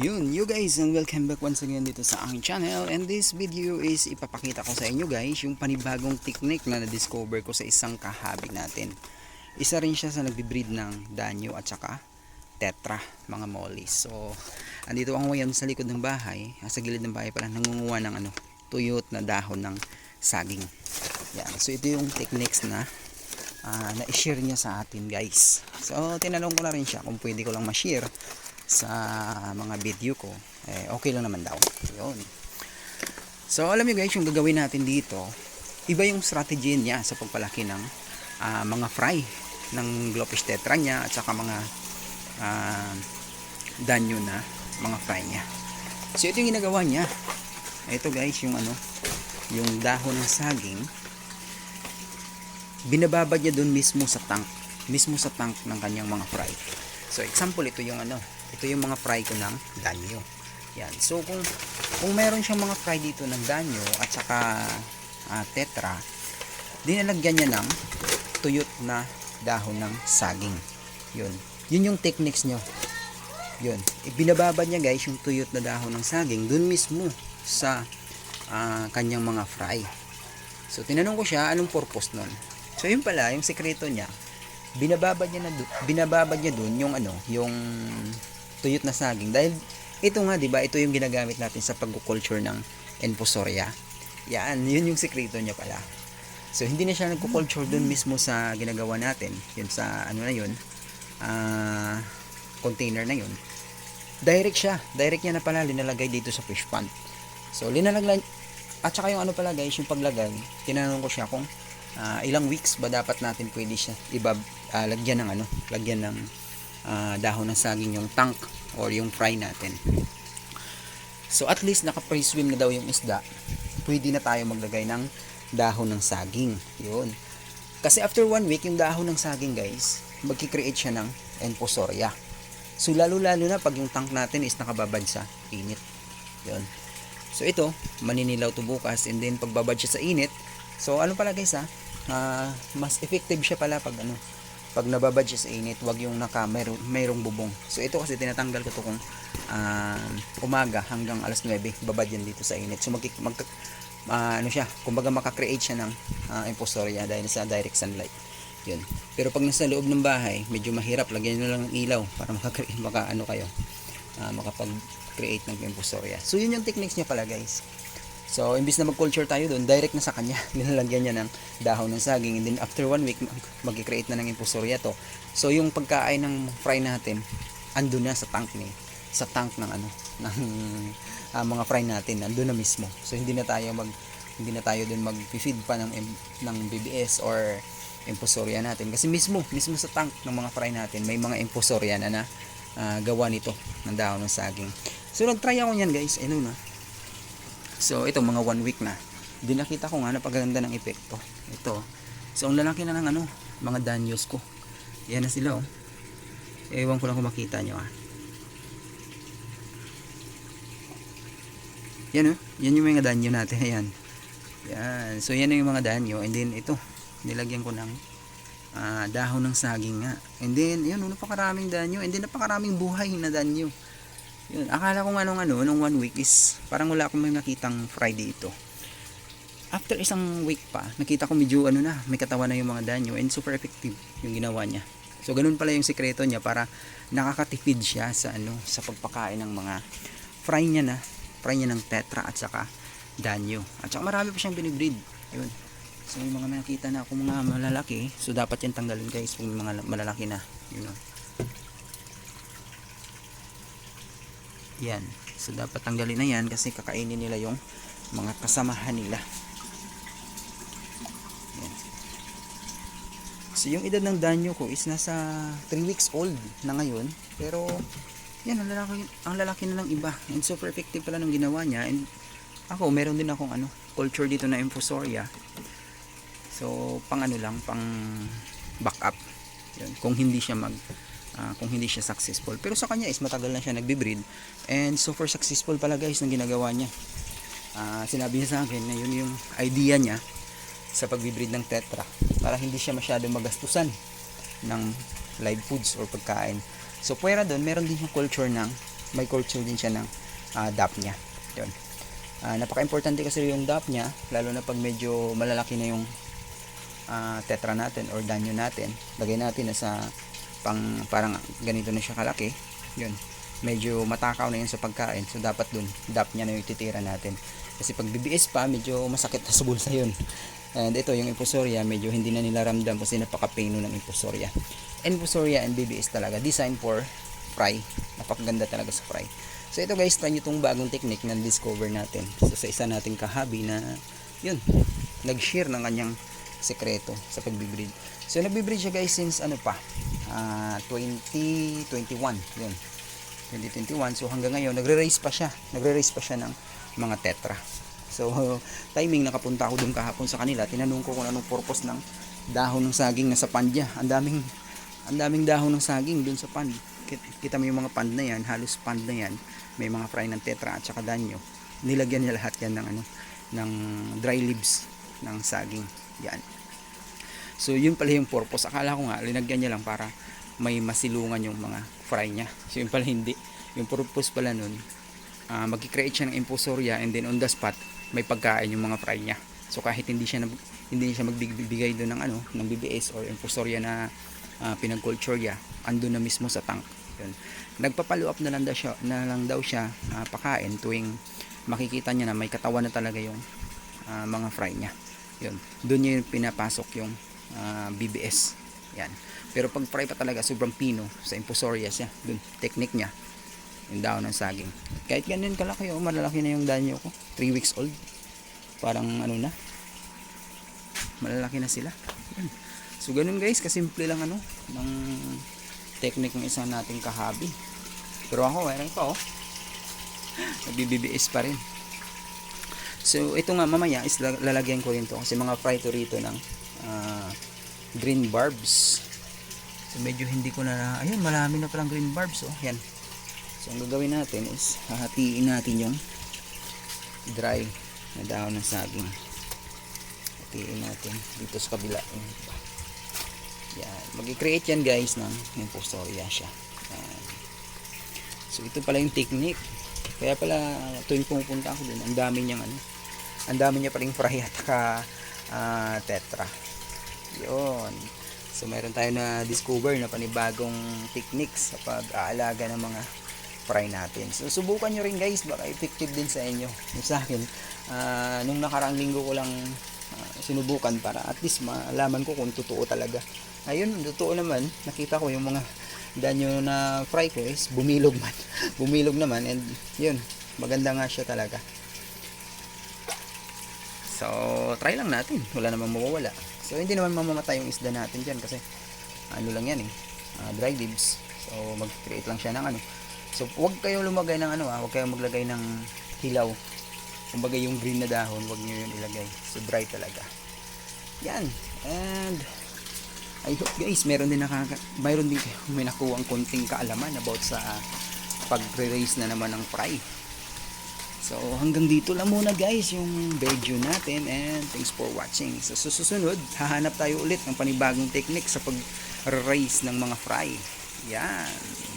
Yun, you guys, and welcome back once again dito sa aking channel. And this video is ipapakita ko sa inyo guys, yung panibagong technique na na-discover ko sa isang kahabi natin. Isa rin siya sa nagbe-breed ng danyo at saka tetra, mga mollies. So, andito ako ngayon sa likod ng bahay, ah, sa gilid ng bahay pala, nangunguha ng ano, tuyot na dahon ng saging. Yan, so ito yung techniques na ah, na-share niya sa atin guys. So, tinanong ko na rin siya kung pwede ko lang ma-share sa mga video ko eh, okay lang naman daw. Yun. So alam niyo guys yung gagawin natin dito iba yung strategy niya sa pagpalaki ng ah, mga fry ng Glopis tetra niya at saka mga ah, danyo na mga fry niya. So ito yung ginagawa niya. Ito guys yung ano yung dahon ng saging binababad niya dun mismo sa tank mismo sa tank ng kanyang mga fry. So example ito yung ano ito yung mga fry ko ng danyo. Yan. So kung kung meron siyang mga fry dito ng danyo at saka ah, tetra dinalagyan niya ng tuyot na dahon ng saging. Yun. Yun yung techniques niyo. Yun. Ibinababad niya guys yung tuyot na dahon ng saging dun mismo sa ah, kanyang mga fry. So tinanong ko siya anong purpose nun? So yun pala yung sekreto niya binababad niya na binababad niya dun yung ano yung tuyot na saging. Dahil ito nga 'di ba ito yung ginagamit natin sa pagkukulture ng Enfosoria yan yun yung sekreto niya pala. So hindi na siya nagkukulture dun mismo sa ginagawa natin yun sa ano na yun ah, container na yun. Direct siya. Direct niya na pala linalagay dito sa fish pond. So linalagay at saka yung ano pala guys yung paglagay tinanong ko siya kung ah, ilang weeks ba dapat natin pwede siya iba ah, lagyan ng ano lagyan ng ah, dahon ng saging yung tank or yung fry natin. So at least naka pre-swim na daw yung isda. Pwede na tayo maglagay ng dahon ng saging. Yun. Kasi after one week yung dahon ng saging guys magkikreate siya ng enfosoria so lalo lalo na pag yung tank natin is nakababad sa init. Yun. So ito maninilaw to bukas and then pagbabad siya sa init. So ano pala guys ha Ah, mas effective siya pala pag ano pag nababad siya sa init, wag yung naka mayroong, mayroong bubong. So ito kasi tinatanggal ko to kung ah, umaga hanggang alas 9, babad yan dito sa init. So mag, mag ah, ano siya, kumbaga makakreate siya ng uh, impostoria dahil sa direct sunlight. Yun. Pero pag nasa loob ng bahay, medyo mahirap lagyan nyo lang ng ilaw para makakreate maka ano kayo. ah, makapag-create ng impostoria. So yun yung techniques niya pala, guys. So, imbis na mag-culture tayo doon, direct na sa kanya. Nilalagyan niya ng dahon ng saging. And then, after one week, mag-create na ng impostoria to. So, yung pagkain ng fry natin, ando na sa tank ni sa tank ng ano ng ah, mga fry natin ando na mismo so hindi na tayo mag hindi na tayo doon mag-feed pa ng ng BBS or impostoria natin kasi mismo mismo sa tank ng mga fry natin may mga impostoria na na ah, gawa nito ng dahon ng saging so nag-try ako niyan guys ano na So, ito mga one week na. Di nakita ko nga napaganda ng epekto. Ito. So, ang lalaki na ng ano, mga danyos ko. Yan na sila oh. Ewan ko lang kung makita nyo ah. Yan oh. Yan yung mga danyo natin. Ayan. Yan. So, yan yung mga danyo. And then, ito. Nilagyan ko ng ah, dahon ng saging nga. And then, yan oh, napakaraming danyo. And then, napakaraming buhay na danyo. Yun, akala ko nga nung ano, nung one week is parang wala akong may nakitang Friday ito. After isang week pa, nakita ko medyo ano na, may katawan na yung mga danyo and super effective yung ginawa niya. So ganun pala yung sikreto niya para nakakatipid siya sa ano, sa pagpakain ng mga fry niya na, fry niya ng tetra at saka danyo. At saka marami pa siyang binibreed. Yun. So yung mga nakita na ako mga malalaki, so dapat yan tanggalin guys kung mga malalaki na. Yun. oh. Yan. So dapat tanggalin na yan kasi kakainin nila yung mga kasamahan nila. Yan. So yung edad ng danyo ko is nasa 3 weeks old na ngayon. Pero yan ang lalaki, ang lalaki na ng iba. And super effective pala nung ginawa niya. And ako meron din akong ano, culture dito na infusoria. So pang ano lang, pang backup. Yun. Kung hindi siya mag ah, kung hindi siya successful. Pero sa kanya is matagal na siya nagbe-breed and super successful pala guys ng ginagawa niya. Ah, sinabi niya sa akin na yun yung idea niya sa pagbe-breed ng tetra para hindi siya masyadong magastusan ng live foods or pagkain. So pwera doon, meron din siyang culture ng may culture din siya ng ah, DAP niya. Yun. Ah, napaka-importante kasi yung DAP niya, lalo na pag medyo malalaki na yung ah, tetra natin or danyo natin. Lagay natin na sa pang parang ganito na siya kalaki. Yun. Medyo matakaw na yun sa pagkain. So dapat dun, DAP niya na yung titira natin. Kasi pag BBS pa, medyo masakit na sa bulsa yun. And ito, yung infusoria, medyo hindi na nila ramdam kasi napaka-paino ng infusoria. Infusoria and BBS talaga, design for fry. Napakaganda talaga sa fry. So ito guys, try nyo itong bagong technique na discover natin. So sa isa nating kahabi na, yun, nag-share ng kanyang sekreto sa pagbibreed. So nagbibreed siya guys since ano pa, ah, 2021, yun. 2021. So hanggang ngayon, nagre-raise pa siya. Nagre-raise pa siya ng mga tetra. So, timing nakapunta ako dun kahapon sa kanila. Tinanong ko kung anong purpose ng dahon ng saging na sa pan niya. Ang daming ang daming dahon ng saging dun sa pan. Kita, mo yung mga pan na yan, halos pan na yan. May mga fry ng tetra at saka danyo. Nilagyan niya lahat yan ng ano ng dry leaves ng saging. Yan. So, yun pala yung purpose. Akala ko nga, linagyan niya lang para may masilungan yung mga fry niya. So, yun pala hindi. Yung purpose pala nun, uh, mag-create siya ng infusoria and then on the spot, may pagkain yung mga fry niya. So, kahit hindi siya, hindi siya magbibigay doon ng ano, ng BBS or infusoria na uh, pinag-culture niya, andun na mismo sa tank. Yun. Nagpapalo up na lang daw siya, na lang daw siya uh, pakain tuwing makikita niya na may katawan na talaga yung uh, mga fry niya. Yun. Doon niya pinapasok yung uh, BBS. Yan. Pero pag fry pa talaga, sobrang pino sa infusoria siya. Doon, technique niya. Yung daon ng saging. Kahit ganun kalaki, oh, malalaki na yung danyo ko. 3 weeks old. Parang ano na. Malalaki na sila. Yan. So ganun guys, kasimple lang ano, ng technique ng isang nating kahabi. Pero ako, meron pa oh. Nagbibibis pa rin. So ito nga mamaya is la- lalagyan ko rin to kasi mga fry to rito ng ah, green barbs. So medyo hindi ko na ayun marami na palang green barbs oh. Yan. So ang gagawin natin is hahatiin natin yung dry na dahon ng saging. Hatiin natin dito sa kabila. Yan. Mag-create yan guys ng infusoria siya. Yan. So ito pala yung technique. Kaya pala tuwing pumupunta ako dun, ang dami niyang ano, ang dami niya paling fry at saka ah, tetra. Yun. So meron tayo na discover na panibagong techniques sa pag-aalaga ng mga fry natin. So subukan nyo rin guys, baka effective din sa inyo. Yung sa akin, ah, nung nakaraang linggo ko lang ah, sinubukan para at least malaman ko kung totoo talaga. Ayun, totoo naman. Nakita ko yung mga danyo na fry ko is bumilog man. bumilog naman and yun, maganda nga siya talaga. So, try lang natin. Wala namang mawawala. So, hindi naman mamamatay yung isda natin dyan kasi ano lang yan eh. ah, dry leaves. So, mag-create lang siya ng ano. So, huwag kayong lumagay ng ano ah. Huwag kayong maglagay ng hilaw. Kumbaga yung green na dahon, huwag nyo yun ilagay. So, dry talaga. Yan. And, I hope guys, meron din nakaka mayroon din kayo may nakuha ang konting kaalaman about sa pagre-raise na naman ng fry. So hanggang dito lang muna guys yung video natin and thanks for watching. Sa susunod, hahanap tayo ulit ng panibagong technique sa pag-raise ng mga fry. Yan.